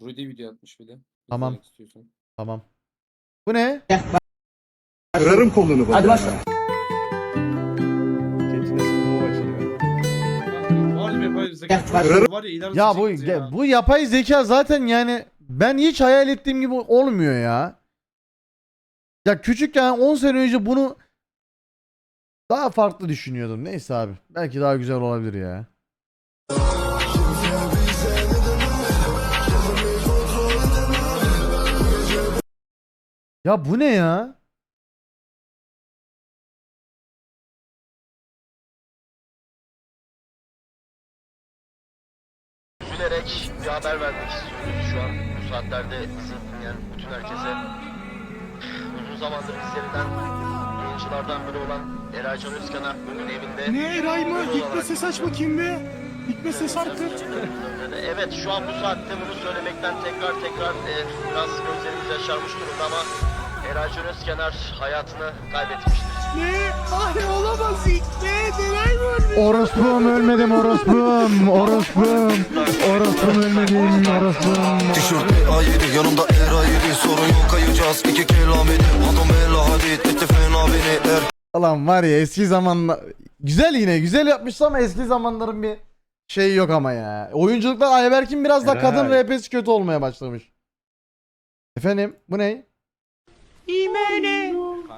Rudy video atmış bir de. Tamam. İstiyorsan. Tamam. Bu ne? Kırarım kolunu bak. Hadi başla. Ya bu ya. bu yapay zeka zaten yani ben hiç hayal ettiğim gibi olmuyor ya. Ya küçükken 10 sene önce bunu daha farklı düşünüyordum. Neyse abi. Belki daha güzel olabilir ya. Ya bu ne ya? Üzülerek bir haber vermek istiyoruz şu an bu saatlerde bizi dinleyen bütün herkese. Uzun zamandır bizlerinden yayıncılardan biri olan Eray Can Özkan'a bugün evinde... Ne Eray mı? olarak- ses aç bakayım be. Gitme ses artık. Evet şu an bu saatte bunu söylemekten tekrar tekrar e, biraz gözlerimiz yaşarmış durumda ama Eray Can Özkenar hayatını kaybetmiştir. Ne? Hayır olamaz. Ne? Neler var? Orospum ölmedim orospum. Orospum. Orospum ölmedim orospum. Tişört A7 yanımda R7 Sorun yok kayacağız iki kelameti Adam ela hadid etti fena beni Er Ulan var ya eski zamanlar güzel yine güzel yapmış ama eski zamanların bir şey yok ama ya. Oyunculukta Ayberk'in biraz da kadın. RP'si kötü olmaya başlamış. Efendim bu ne? İmene.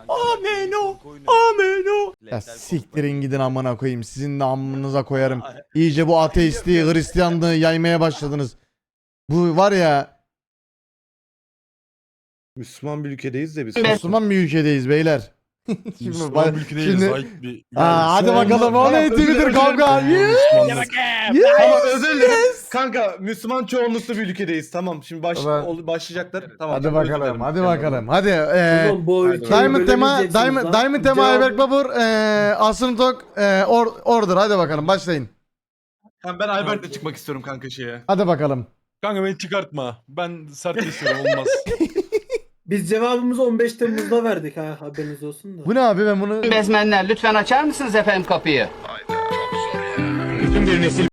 Ameno. Ameno. Ya siktirin gidin amına koyayım. Sizin de amınıza koyarım. İyice bu ateistliği, Hristiyanlığı yaymaya başladınız. Bu var ya Müslüman bir ülkedeyiz de biz. Müslüman bir ülkedeyiz beyler. Müslüman bir ülkedeyiz. şimdi- bir- Aa, hadi bakalım o ne Twitter kavga. Yes! Ama özür dilerim. Kanka Müslüman çoğunluklu bir ülkedeyiz. Tamam şimdi baş, Tamam. ol- başlayacaklar. Tamam. Hadi özür dilerim. bakalım, hadi bakalım. Hadi eee Oğlum bu ülkeyi Diamond tema, bölemeyeceksiniz Diamond, lan. Diamond tema Cevabı- Ayberk Babur, eee Asım Tok, eee or, Order. Hadi bakalım başlayın. Tamam, ben Albert'le çıkmak istiyorum kanka şeye. Hadi bakalım. Kanka beni çıkartma. Ben sert istiyorum olmaz. Biz cevabımızı 15 Temmuz'da verdik ha haberiniz olsun da. Bu ne abi ben bunu... Bezmenler lütfen açar mısınız efendim kapıyı?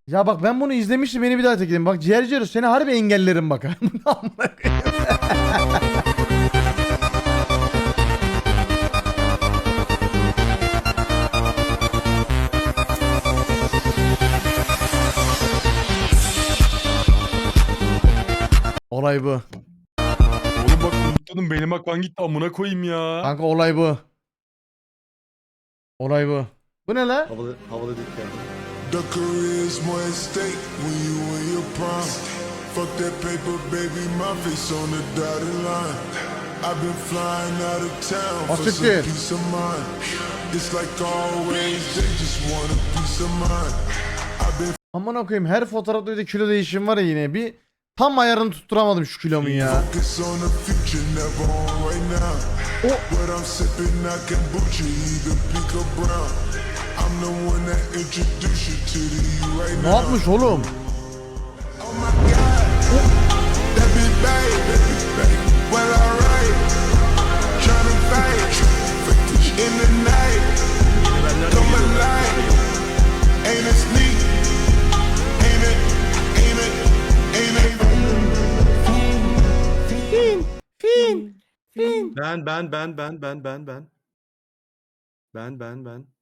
Ya bak ben bunu izlemiştim beni bir daha tekledim. Bak ciğer ciğer seni harbi engellerim bak. Amına koyayım? Olay bu. Oğlum bak unuttum benim akvan gitti amına koyayım ya. Kanka olay bu. Olay bu. Bu ne la? Havalı, havalı dükkan. The career's more at stake when you in your prime. Fuck that paper, baby, my face on the dotted line. I've been flying out of town for some peace of mind. It's like always, they just want a piece of mind. I've been Aman koyayım her fotoğrafta bir de kilo değişim var ya yine. Bir tam ayarını tutturamadım şu kilomun ya. focused Ne yapmış oğlum? My God, that be bad, that be bad. Well, alright, tryna fight in the night. Come alive, ain't it sneak? Ain't it? Ain't it? Ain't it? Ben ben ben ben ben ben ben. Ben ben ben.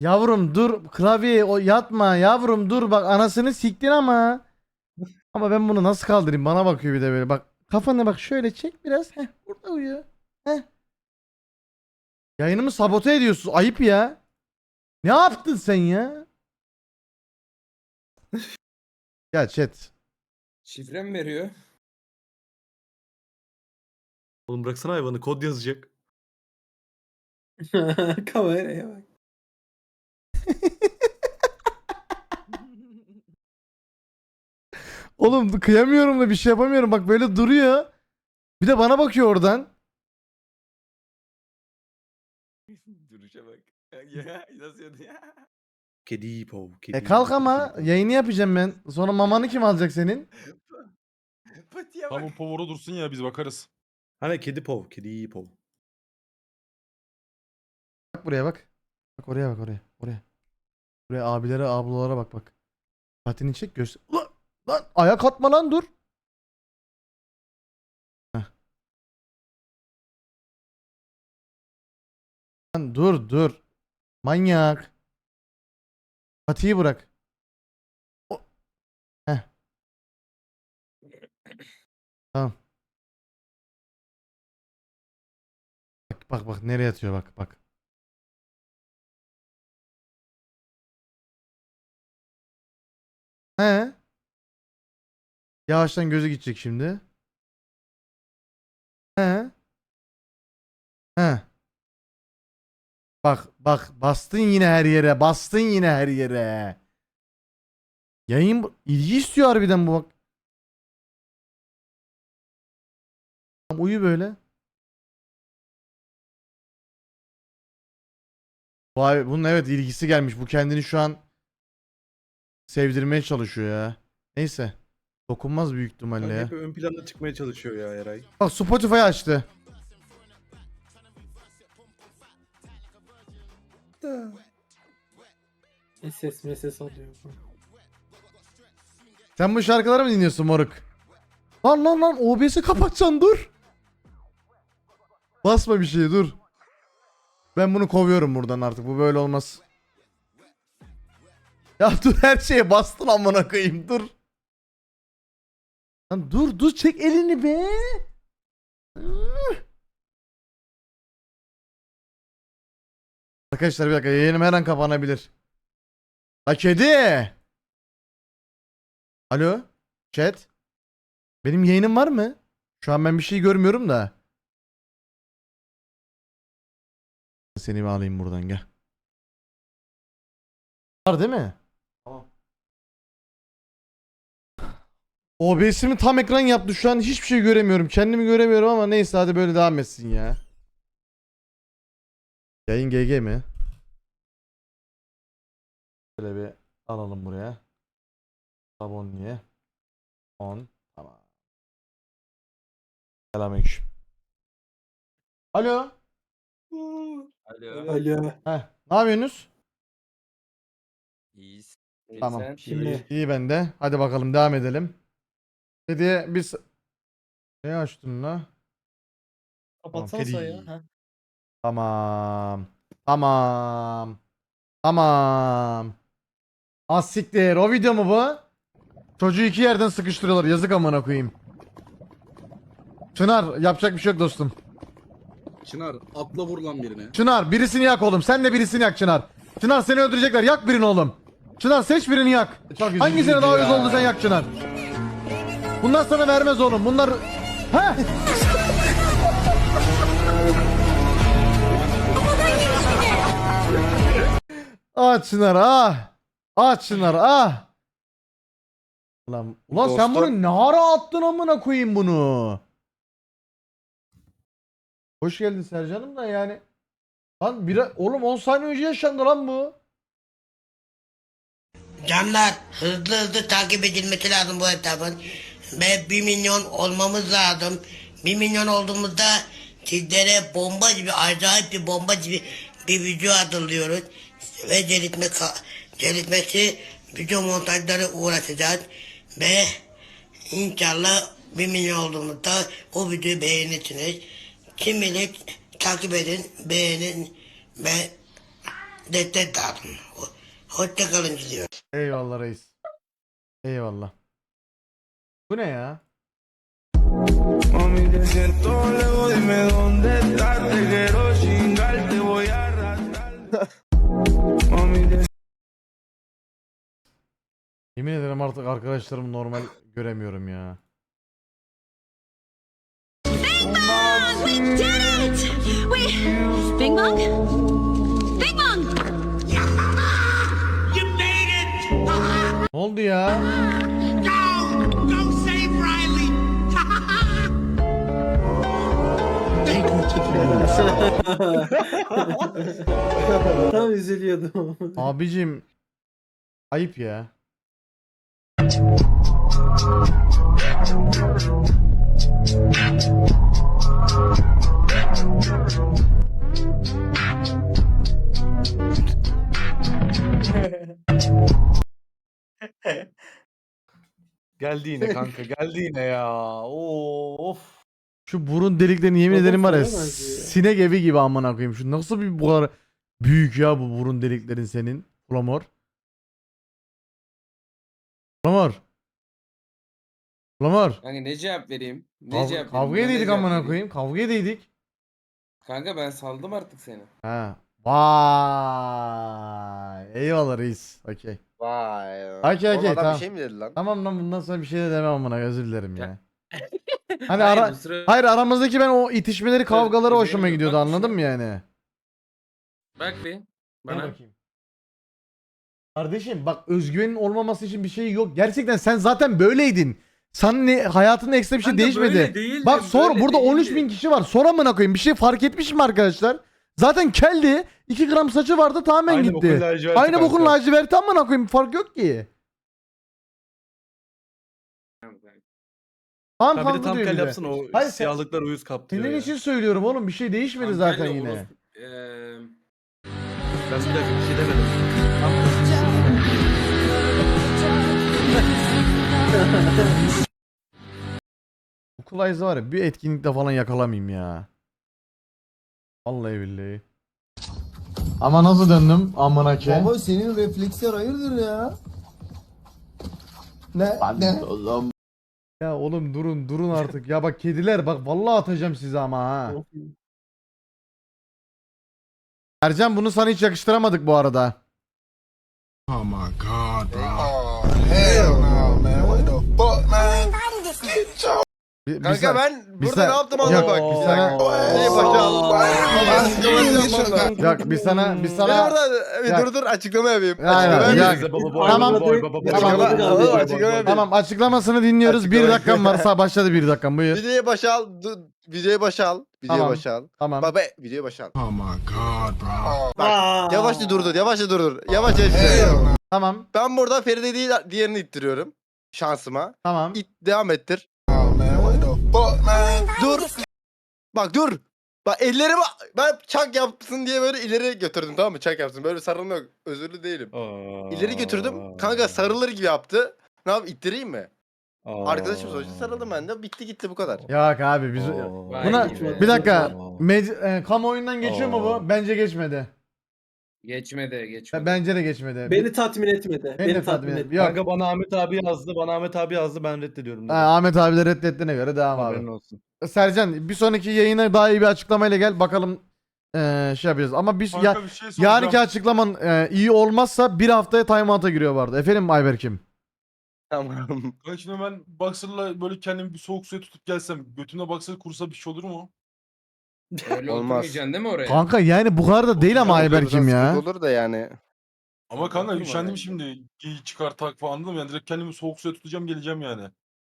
Yavrum dur klavye o yatma yavrum dur bak anasını siktin ama. Ama ben bunu nasıl kaldırayım bana bakıyor bir de böyle bak kafanı bak şöyle çek biraz heh burada uyuyor heh. Yayınımı sabote ediyorsun ayıp ya. Ne yaptın sen ya? ya chat. Şifre mi veriyor? Oğlum bıraksana hayvanı kod yazacak. Kameraya bak. Oğlum kıyamıyorum da bir şey yapamıyorum bak böyle duruyor. Bir de bana bakıyor oradan. Duruşa bak. Ya nasıl ya? Kedi po. Kedi E kalk ama po. yayını yapacağım ben. Sonra mamanı kim alacak senin? Patiye bak. Tamam povuru dursun ya biz bakarız. Hani kedi pov. Kedi pov. Bak buraya bak. Bak oraya bak oraya. Oraya. Buraya abilere ablalara bak bak. Patini çek göster. Ulan, lan ayak atma lan dur. Heh. Lan dur dur. Manyak. Patiyi bırak. O- Heh. Tamam. Bak bak bak nereye atıyor bak bak. He. Yavaştan gözü gidecek şimdi. He. He. Bak bak bastın yine her yere. Bastın yine her yere. Yayın ilgi istiyor harbiden bu bak. Uyu böyle. Vay bunun evet ilgisi gelmiş. Bu kendini şu an sevdirmeye çalışıyor ya. Neyse. Dokunmaz büyük ihtimalle ya. hep ön plana çıkmaya çalışıyor ya Eray. Bak Spotify açtı. Ses meses alıyor. Sen bu şarkıları mı dinliyorsun moruk? Lan lan lan OBS'i kapatacaksın dur. Basma bir şey dur. Ben bunu kovuyorum buradan artık bu böyle olmaz. Ya dur her şeye bastın amına koyayım dur. Lan dur dur çek elini be. Arkadaşlar bir dakika yayınım her an kapanabilir. La kedi. Alo? Chat? Benim yayınım var mı? Şu an ben bir şey görmüyorum da. Seni bir alayım buradan gel. Var değil mi? OBS'imi tam ekran yaptı şu an hiçbir şey göremiyorum. Kendimi göremiyorum ama neyse hadi böyle devam etsin ya. Yayın GG mi? Şöyle bir alalım buraya. Abon niye? 10. Tamam. Selamünaleyküm. Alo. Alo. Alo. Heh, ne yapıyorsunuz? İyiyiz. Tamam. Sen? Şimdi İyi ben de. Hadi bakalım devam edelim. Dedi biz ne açtın la? Kapatsana sen ya. ha. Tamam. Tamam. Tamam. Az siktir. O video mu bu? Çocuğu iki yerden sıkıştırıyorlar. Yazık amına koyayım. Çınar yapacak bir şey yok dostum. Çınar atla vur lan birine. Çınar birisini yak oğlum. Sen de birisini yak Çınar. Çınar seni öldürecekler. Yak birini oğlum. Çınar seç birini yak. Hangisine daha uyuz oldu sen yak Çınar. Bundan sana vermez oğlum. Bunlar... Heh. ah Çınar ah. Ah Çınar ah. Ulan, ulan sen bunu ne ara attın amına koyayım bunu. Hoş geldin Sercan'ım da yani. Lan bir oğlum 10 saniye önce yaşandı lan bu. Canlar hızlı hızlı takip edilmesi lazım bu hesabın. Ve 1 milyon olmamız lazım. 1 milyon olduğumuzda sizlere bomba gibi acayip bir bomba gibi bir video hazırlıyoruz. Ve ceritme, ceritmesi video montajları uğraşacağız. Ve inşallah 1 milyon olduğumuzda o videoyu beğenirsiniz. Kim takip edin, beğenin ve destek dağıtın. Hoşçakalın diliyorum. Eyvallah reis. Eyvallah. Bu ne ya? Yemin ederim artık arkadaşlarımı normal göremiyorum ya. Bing bong. Bing bong. Ne oldu ya? Tam üzülüyordum. Abicim ayıp ya. Geldi yine kanka geldi yine ya. Oo, of. Şu burun deliklerini yemin Baba ederim var ya ya. sinek evi gibi amına koyayım. Şu nasıl bir bu kadar büyük ya bu burun deliklerin senin? Flamor. Flamor. Flamor. Kanka ne cevap vereyim? Ne Kav- cevap vereyim? kavga Ben ne edeydik cevap amına vereyim? koyayım. Kavga edeydik. Kanka ben saldım artık seni. Ha. Vay. Eyvallah reis. Okey. Vay. Okey, okey, Oğlum adam tamam. bir şey mi dedi lan? Tamam lan bundan sonra bir şey de demem amına özür dilerim ya. Hani Hayır, ara bu sıra- Hayır aramızdaki ben o itişmeleri kavgaları özür hoşuma gidiyordu Bak anladın mı yani? Bak bir. Bana. bakayım. Kardeşim bak özgüvenin olmaması için bir şey yok. Gerçekten sen zaten böyleydin. Sen ne hayatında ekstra bir şey Kanka değişmedi. böyle değildim, bak sor böyle burada 13 değildim. bin kişi var. Sor amına koyayım. Bir şey fark etmiş mi arkadaşlar? Zaten keldi. 2 gram saçı vardı tamamen Aynı gitti. Aynı bokun laciverti amına koyayım. Fark yok ki. Tam Ha bir de tam diyor kel bir de. yapsın o Hayır, sen- siyahlıklar uyuz kaptırıyor Senin ya. için söylüyorum oğlum. Bir şey değişmedi zaten yine. orospu- Eee, Ben bir dakika bir şey demedim. Bu Kulayz'ı var ya bir etkinlikte falan yakalamayayım ya. Vallahi billahi. Ama nasıl döndüm amına ki? Baba senin refleksler hayırdır ya? Ne? ne? Ya oğlum durun durun artık. Ya bak kediler bak vallahi atacağım size ama ha. Ercan bunu sana hiç yakıştıramadık bu arada. Oh my god, bro. hell no, man. What the fuck, man? Get your Bir, bir Kanka sa- ben burada sa- ne yaptım Yok, anlat bak. bir Bir sana- dakika. İyi bakalım. Yok biz sana biz Ben sana orada bir Ya- dur dur açıklama yapayım. Açıklama yapayım. Tamam. Tamam. Açıklama yapayım. Tamam açıklamasını dinliyoruz. Bir Açıklama dakikam var. Sağ başladı bir dakikam buyur. Videoyu başa al. Videoyu başa al. Videoyu Tamam. başa al. Tamam. Baba videoyu başa al. Oh my god, bro. Bak yavaşça durdur. Yavaşça durdur. Yavaşça. Tamam. Ben burada Feride değil diğerini ittiriyorum. Şansıma. Tamam. İt devam ettir. Oh man, fuck, man? Dur. Bak dur. Bak ellerimi ben çak yapsın diye böyle ileri götürdüm tamam mı? Çak yapsın. Böyle sarılma yok. Özürlü değilim. Aa. İleri götürdüm. Kanka sarılır gibi yaptı. Ne yap ittireyim mi? Aa. Arkadaşım sonuçta sarıldım ben de. Bitti gitti bu kadar. Yok abi biz Aa. buna bir dakika. Med- e, kamuoyundan geçiyor mu bu? Bence geçmedi. Geçmedi geçmedi. Bence de geçmedi. Beni tatmin etmedi. Beni de Beni, tatmin tatmin et- etmedi. Yok. Kanka bana Ahmet abi yazdı. Bana Ahmet abi yazdı. Ben reddediyorum. Ha. Ahmet abi de reddettiğine göre devam Haberin abi. olsun. Sercan bir sonraki yayına daha iyi bir açıklamayla gel bakalım eee, şey yapacağız. Ama biz ya, Kanka bir şey soracağım. yarınki açıklaman eee, iyi olmazsa bir haftaya timeout'a giriyor vardı. Efendim Ayberk'im. Tamam. Kanka şimdi ben boxer'la böyle kendimi bir soğuk suya tutup gelsem götümde boxer kursa bir şey olur mu? Öyle Olmaz. oturmayacaksın değil mi oraya? Kanka yani bu kadar da değil ama Biraz Ayberk'im ya. sıkıntı Olur da yani. Ama kanka Oturma üşendim şimdi. Giy çıkar tak falan anladın mı? Yani direkt kendimi soğuk suya tutacağım geleceğim yani.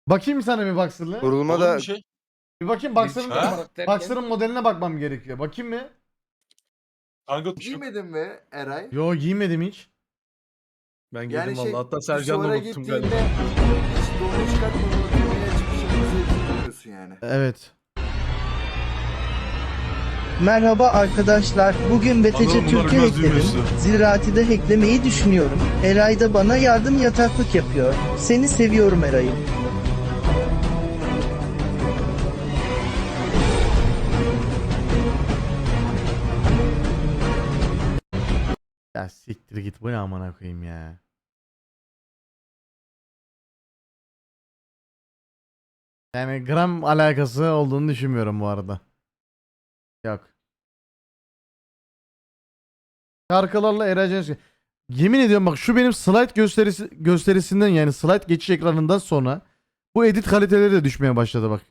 Bakayım sana bir Boxer'lı. Vurulma Olur da bir şey. Bir bakayım Boxer'ın Ha? Boxer'ın modeline bakmam gerekiyor. Bakayım mı? Kanka Giymedin mi Eray? Yo giymedim hiç. Ben girdim Yani valla. şey, Hatta Sercan'la Sonra unuttum gittiğinde galiba. hiç doğru çıkartmadan dünyaya bilmiyorsun yani. Evet. Merhaba arkadaşlar. Bugün BTC biraz hackledim. düğmesi. Ziraati de hacklemeyi düşünüyorum. Eray da bana yardım yataklık yapıyor. Seni seviyorum Eray'ım. Ya siktir git bu ne amına koyayım ya. Yani gram alakası olduğunu düşünmüyorum bu arada. Yok. Şarkılarla Eray Cengiz- Yemin ediyorum bak şu benim slide gösterisi gösterisinden yani slide geçiş ekranından sonra bu edit kaliteleri de düşmeye başladı bak.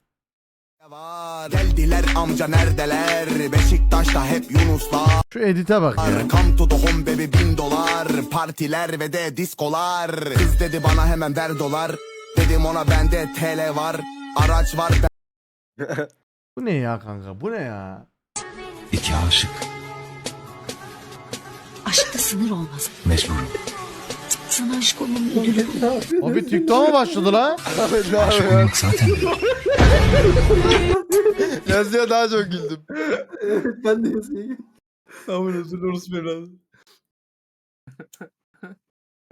Geldiler amca neredeler Beşiktaş'ta hep Yunuslar Şu edite bak ya. Come to the home baby bin dolar Partiler ve de diskolar Kız dedi bana hemen ver dolar Dedim ona bende TL var Araç var Bu ne ya kanka? Bu ne ya? İki aşık Aşkta sınır olmaz. Mecburum Sana aşık olmanın ödülü bu. O bir TikTok mu başladı la? Ne yapıyor? zaten Yazıyor daha çok güldüm. Ben de yazayım. Tamam özür dileriz biraz.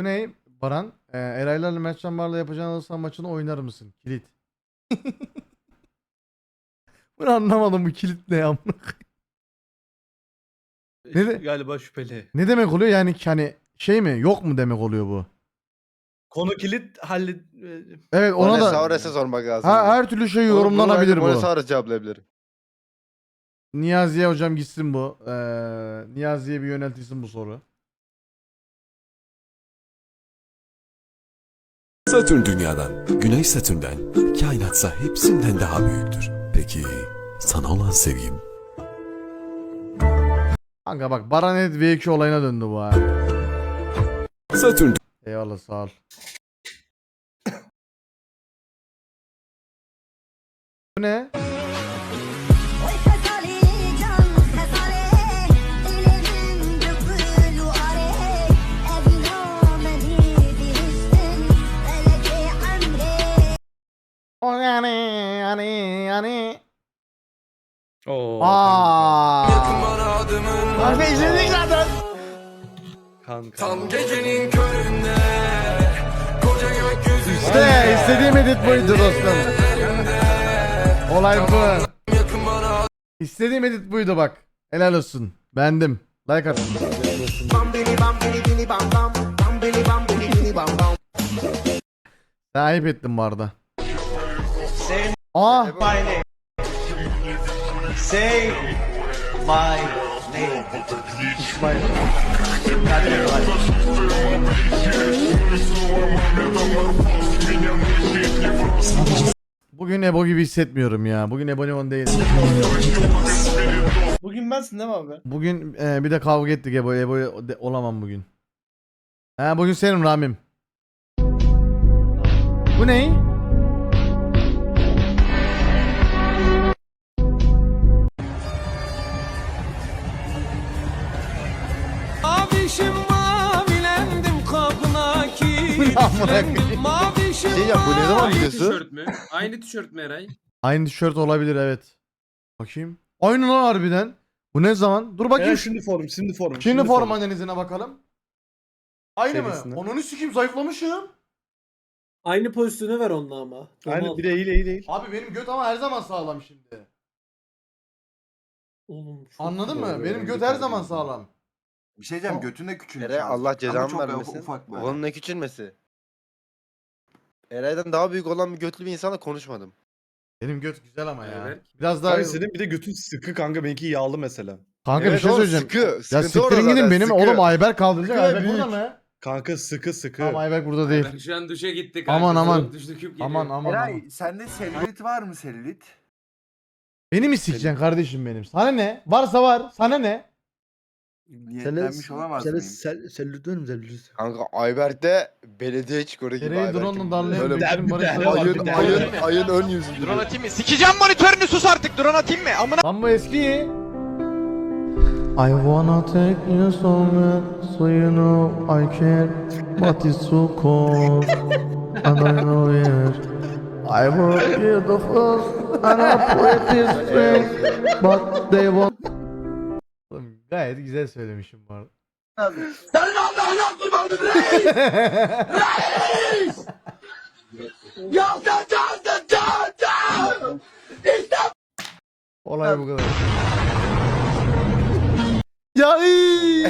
Bu ne? Baran. E, Eraylarla Mert Canbar'la yapacağın halı saha maçını oynar mısın? Kilit. Bunu anlamadım bu kilit ne ya? Ne de- Galiba şüpheli. ne demek oluyor yani hani şey mi yok mu demek oluyor bu? Konu kilit hallet... Evet ona da Saures'e sormak lazım. ha, her türlü şey bunu yorumlanabilir bu. Monosaurus cevaplayabilir. Niyazi'ye hocam gitsin bu. Ee, Niyazi'ye bir yöneltilsin bu soru. Satürn dünyadan, Güney Satürn'den, kainatsa hepsinden daha büyüktür. Peki sana olan sevgim? Kanka bak Baranet V2 olayına döndü bu ha. Satürn Eyvallah sağ ol. Bu ne? O yani yani yani. Oo. Aa. Kanka izledik zaten. Kanka. gecenin köründe Koca İşte istediğim edit buydu dostum. Olay bu. İstediğim edit buydu bak. Helal olsun. Beğendim. Like atın. Sen ayıp ettin bu arada. Aa. Say my Bugün Ebo gibi hissetmiyorum ya. Bugün Ebo değil. Bugün bensin değil mi abi? Bugün e, bir de kavga ettik Ebo. Ebo olamam bugün. Ha bugün senin Ramim. Bu ne? Koyayım. kilitlendim. Mavişim Şey ya bu ne zaman Aynı videosu? tişört mü? Aynı tişört mü Eray? Aynı tişört olabilir evet. Bakayım. Aynı lan harbiden. Bu ne zaman? Dur bakayım. Evet, şu- şimdi form, şimdi form. Şimdi form analizine bakalım. Aynı mı? Serisine. Onu sikeyim zayıflamışım. Aynı pozisyonu ver onunla ama. Aynı al. bir de iyi değil değil. Abi benim göt ama her zaman sağlam şimdi. Oğlum, çok Anladın mı? Benim göt her zaman sağlam. Bir şey diyeceğim götüne küçülmüş. Eray Allah cezanı vermesin. Onun ne küçülmesi? Eray'dan daha büyük olan bir götlü bir insanla konuşmadım. Benim göt güzel ama ya. Evet. Biraz daha... Kanka senin bir de götün sıkı kanka benimki yağlı mesela. Kanka bir Evet şey oğlum, söyleyeceğim. Sıkı. Ya Sıkıntı orada gidin zaten, benim. sıkı. Oğlum Ayber kaldıracak. Sıkı ve Ayber burada büyük. mı? Kanka sıkı sıkı. Tamam Ayber burada değil. Bak şu an duşa gitti kanka. Aman, aman. Duş döküp geliyor. Aman aman aman. sende selülit var mı selülit? Beni mi sikeceksin kardeşim benim? Sana ne? Varsa var. Sana ne? Niyetlenmiş olamaz mıyım? Selülit var mı selülit? Kanka Ayberk'te belediye çikoru gibi Ereği Ayberk drone'la var, ayın, ayın, ayın ön yüzü gibi. atayım mı? Sikeceğim monitörünü sus artık. Drone atayım mı? Amına Lan bu eski. I wanna take you somewhere so you know I care but it's so cold and I know it I work here the first and I pray this strength but they Oğlum Gayet güzel söylemişim bu arada. Senin Allah'ın yaptırmadın Ya sen çaldın çaldın. Olay bu kadar. Ya iyi.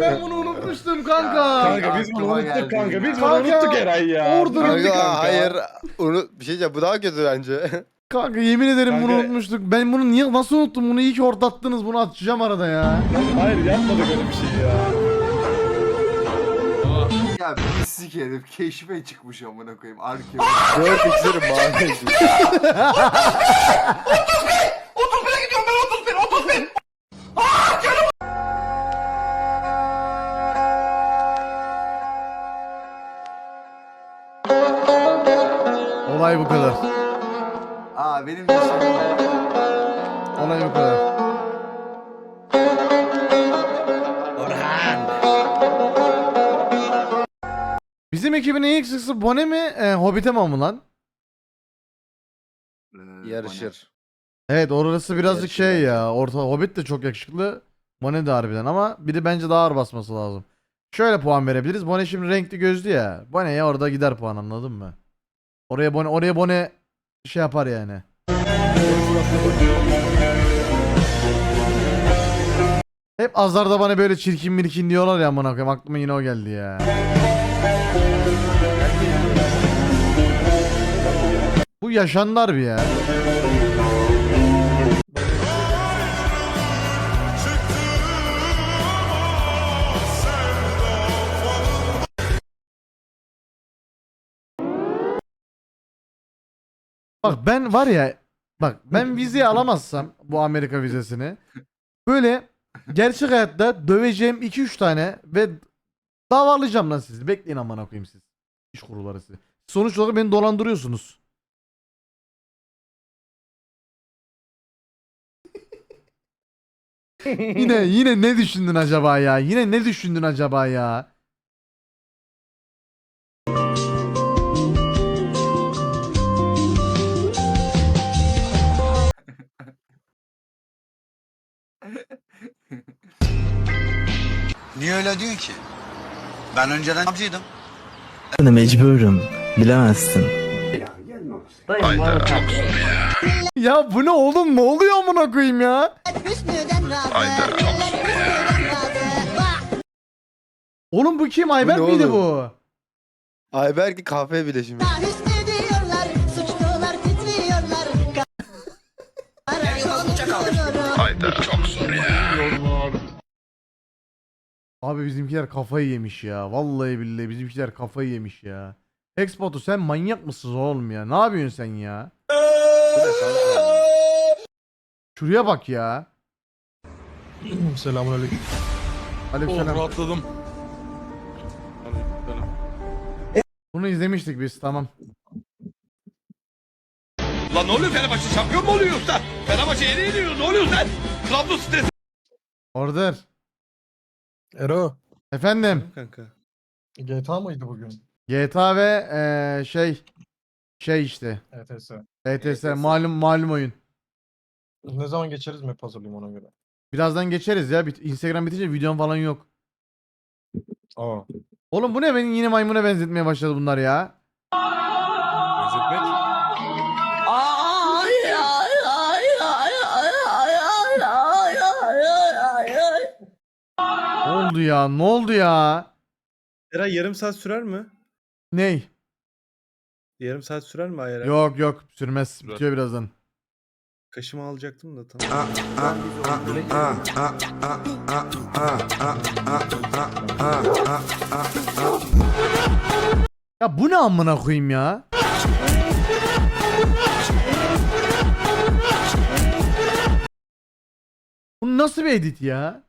ben bunu unutmuştum kanka. Kanka biz bunu aklıma unuttuk geldi kanka. Biz bunu unuttuk Eray ya. Orada Kanka, Kanka, hayır. Onu, bir şey diyeceğim bu daha kötü bence. Kanka yemin ederim bunu Kanka- unutmuştuk. Ben bunu niye nasıl unuttum? Bunu iyi ki ortattınız. Bunu atacağım arada ya. Hayır yapmadık öyle bir şey ya. Ya bir sikerim keşfe çıkmış amına koyayım. Arkeolog. Dört iksirim mavi. Olay bu kadar. Aa benim şey- Olay bu kadar. Bizim ekibin en yakışıklısı Bone mi? E, Hobbit'e mi mı lan? Yarışır. Evet orası birazcık Yarışı şey bence. ya. Orta Hobbit de çok yakışıklı. Bone de harbiden ama biri bence daha ağır basması lazım. şöyle puan verebiliriz. Bone şimdi renkli gözlü ya. Bone'ye orada gider puan anladın mı? Oraya Bone oraya Bone şey yapar yani. Hep azarda bana böyle çirkin mirkin diyorlar ya amına koyayım. Aklıma yine o geldi ya. Yaşanlar bir ya. Bak ben var ya bak ben vize alamazsam bu Amerika vizesini böyle gerçek hayatta döveceğim 2-3 tane ve davalayacağım lan sizi. Bekleyin amına koyayım siz. İş kuruları sizi. Sonuç olarak beni dolandırıyorsunuz. Yine yine ne düşündün acaba ya? Yine ne düşündün acaba ya? Niye öyle diyorsun ki? Ben önceden avcıydım. Mecburum. Bilemezsin. Ya bu ne oğlum? Ne oluyor amına koyayım ya? Oğlum bu kim? Ayberk ne miydi oğlum? bu? Ayberk kahve bileşimi. Abi bizimkiler kafayı yemiş ya. Vallahi billahi bizimkiler kafayı yemiş ya. Expoto sen manyak mısın oğlum ya? Ne yapıyorsun sen ya? Şuraya bak ya. Selamünaleyküm. Aleykümselam. Oh, rahatladım. Bunu izlemiştik biz tamam. Lan ne oluyor Fenerbahçe şampiyon mu oluyor usta? Fenerbahçe yeni yeniyor ne oluyor lan? Trabzon stres. Order. Ero. Efendim. Kanka. GTA mıydı bugün? GTA ve eee, şey şey işte. ETS. ETS malum malum oyun. Ne zaman geçeriz map hazırlayayım ona göre. Birazdan geçeriz ya. Bit- Instagram bitince videom falan yok. Aa. Oğlum bu ne beni yine maymuna benzetmeye başladı bunlar ya. Benzetmek. Ne oldu ya? Ne oldu ya? Eray yarım saat sürer mi? Ney? Yarım saat sürer mi Eray? Yok yok sürmez. Bitiyor birazdan. Kaşımı alacaktım da tamam. Ya bu ne amına koyayım ya? Bu nasıl bir edit ya?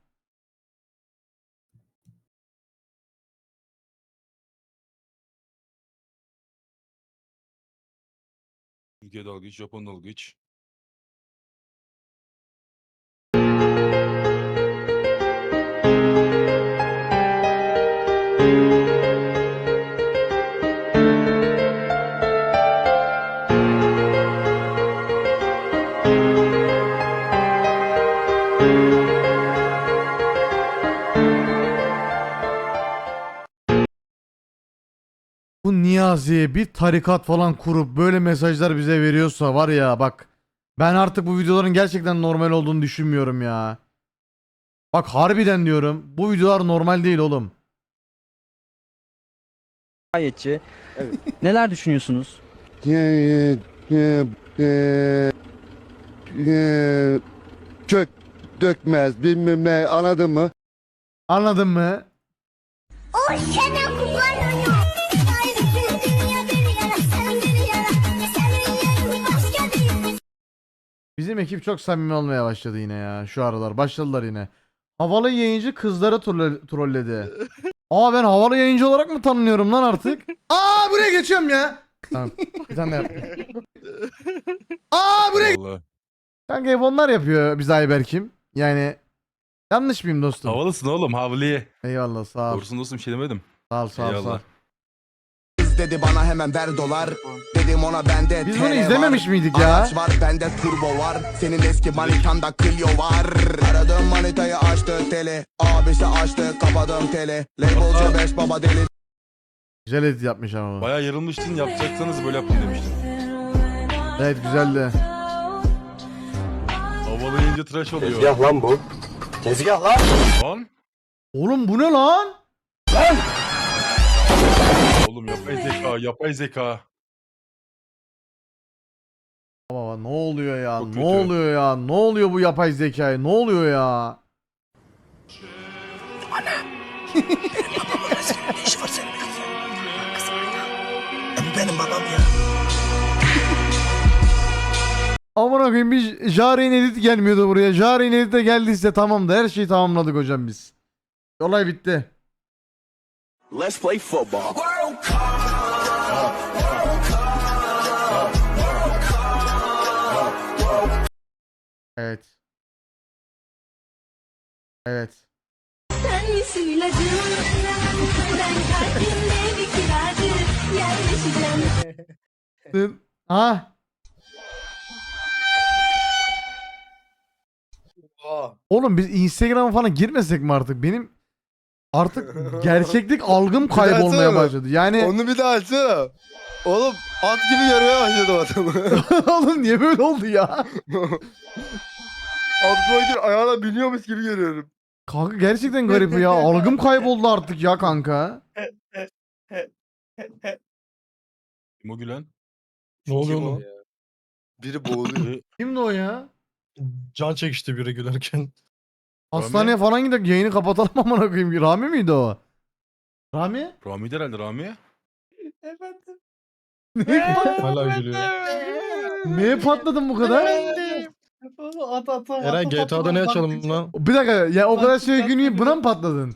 Türkiye dalgıç, Japon dalgıç. Bu Niyazi bir tarikat falan kurup böyle mesajlar bize veriyorsa var ya bak ben artık bu videoların gerçekten normal olduğunu düşünmüyorum ya. Bak harbiden diyorum bu videolar normal değil oğlum. Gayetçi. Neler düşünüyorsunuz? Çök dökmez bilmem ne anladın mı? Anladın mı? Bizim ekip çok samimi olmaya başladı yine ya şu aralar. Başladılar yine. Havalı yayıncı kızları trolle- trolledi. Aa ben havalı yayıncı olarak mı tanınıyorum lan artık? Aa buraya geçiyorum ya. Tamam. Bir tane. Aa buraya Vallahi. Kanka hep onlar yapıyor bize Ayberk'im. Yani yanlış mıyım dostum? Havalısın oğlum havliye. Eyvallah sağ ol. Doğrusunu dostum bir şey demedim. Sağ ol sağ ol sağ ol. Eyvallah. Kız dedi bana hemen ver dolar Dedim ona bende Biz bunu var. izlememiş miydik ya? Araç var bende turbo var Senin eski manitanda Clio var Aradığım manitayı açtı tele Abisi açtı kapadım tele Labelci 5 baba deli Güzel edit yapmış ama. bu. Bayağı yarılmıştın yapacaksanız böyle yapın demiştin. Evet güzeldi. Havalayınca tıraş oluyor. lan bu. Tezgah lan. Lan. Oğlum bu ne lan? Oğlum yapay zeka, yapay zeka. Baba ne oluyor ya? Çok ne kötü. oluyor ya? Ne oluyor bu yapay zekaya? Ne oluyor ya? Ne işi var senin kızım? Kızım ya. Bu benim babam ya. Aman koyayım bir Jari'nin edit gelmiyordu buraya. Jari'nin edit de geldiyse tamamdı. Her şeyi tamamladık hocam biz. Olay bitti. Let's play football Evet. Evet. Sen misin ilacım? Ben kalbimde bir kiracı yerleşeceğim. Ha? Oğlum biz Instagram'a falan girmesek mi artık? Benim artık gerçeklik algım kaybolmaya başladı. Yani Onu bir daha açsana. Oğlum at gibi yarıya başladım adamı. oğlum niye böyle oldu ya? at boyunca ayağına biniyormuş gibi görüyorum. Kanka gerçekten garip ya. Algım kayboldu artık ya kanka. Kim o gülen? Ne oluyor oğlum? Biri boğuluyor. Kimdi o ya? Can çekişti biri gülerken. Hastaneye falan gidelim yayını kapatalım amına koyayım. Rami miydi o? Rami? Rami de herhalde Rami. Ne? Hala gülüyor. Neye patladın bu kadar? Eren GTA'da ne açalım lan? Bir dakika ya o kadar şey günü buna mı patladın?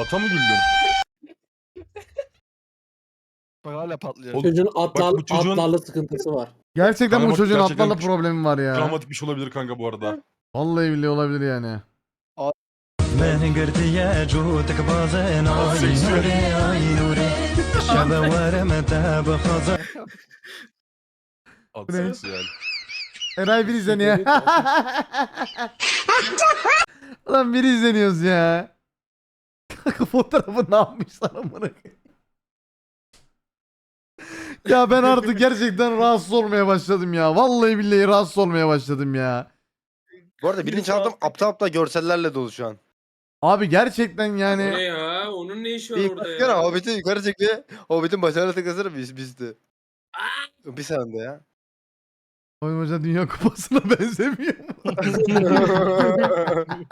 Ata mı güldün? Bak hala patlıyor. Oğlum, Çocuğun atlar, bu çocuğun- atlarla sıkıntısı var. Gerçekten bu çocuğun gerçekten atlarla problemi var ya. Travmatik bir şey olabilir kanka bu arada. Vallahi billahi olabilir yani. At Bu ne? seksüel. Eray bir izleniyor. Ulan bir izleniyoruz ya. Kanka fotoğrafı ne yapmışlar amına koyayım. Ya ben artık gerçekten rahatsız olmaya başladım ya. Vallahi billahi rahatsız olmaya başladım ya. Bu arada bilinçaltım aptal aptal görsellerle dolu şu an. Abi gerçekten yani ya? Onun ne işi var orada baksana ya? Hobbit'i yukarı çekti. Hobbit'in bacağına tıkasana biz bizdi. Bir saniye ya. Oyun Hoca Dünya Kupası'na benzemiyor mu?